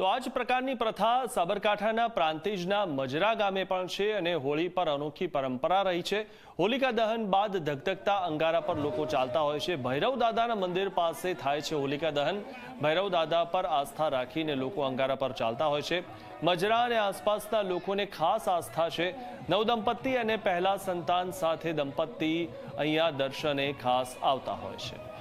તો આ જ પ્રકારની પ્રથા સાબરકાંઠાના પ્રાંતિજના મજરા ગામે પણ છે અને હોળી પર અનોખી પરંપરા રહી છે. હોલિકા દહન બાદ ધગધગતા અંગારા પર લોકો ચાલતા હોય છે. ભૈરવ દાદાના મંદિર પાસે થાય છે હોલિકા દહન. ભૈરવ દાદા પર આસ્થા રાખીને લોકો અંગારા પર ચાલતા હોય છે. મજરા અને આસપાસના લોકોને ખાસ આસ્થા છે. નવદંપતિ અને પહેલા સંતાન સાથે દંપતી અહીંયા દર્શને ખાસ આવતા હોય છે.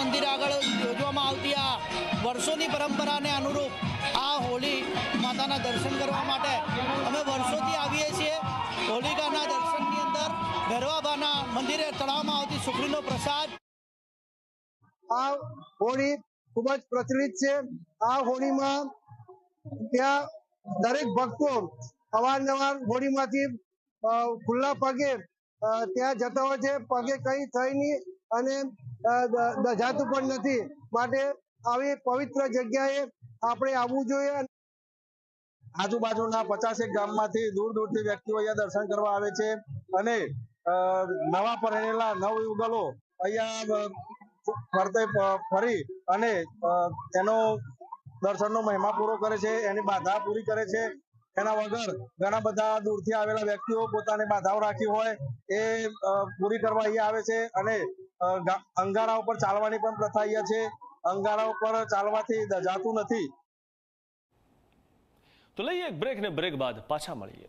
મંદિર આગળ યોજવામાં આવતી આ વર્ષોની પરંપરાને અનુરૂપ આ હોળી માતાના દર્શન કરવા માટે અમે વર્ષોથી આવીએ છીએ. હોલિકાના દર્શનની અંદર ભેરવાબાના મંદિરે તળાવમાં આવતી સુખડીનો પ્રસાદ. આ હોળી ખૂબ જ પ્રચલિત છે. આ હોળીમાં ત્યાં દરેક ભક્તો અવારનવાર હોળીમાંથી ખુલ્લા પગે ત્યાં જતા હોય છે. પગે કઈ થઈ નહીં અને દજાતું પણ નથી. માટે આવી પવિત્ર જગ્યાએ આપણે આવવું જોઈએ આજુબાજુના પચાસેક ગામમાંથી દૂર દૂરથી વ્યક્તિઓ અહીંયા દર્શન કરવા આવે છે અને નવા પરણેલા નવયુગલો અહીંયા ફરતે ફરી અને એનો દર્શનનો મહિમા પૂરો કરે છે, એની બાધા પૂરી કરે છે. એના વગર ઘણા બધા દૂરથી આવેલા વ્યક્તિઓ પોતાની બાધાઓ રાખી હોય એ પૂરી કરવા અહીંયા આવે છે અને અંગારા ઉપર ચાલવાની પણ પ્રથા અહીંયા છે. અંગારા ઉપર ચાલવાથી જાતું નથી. તો લઈએ બ્રેક ને બ્રેક બાદ પાછા મળીએ.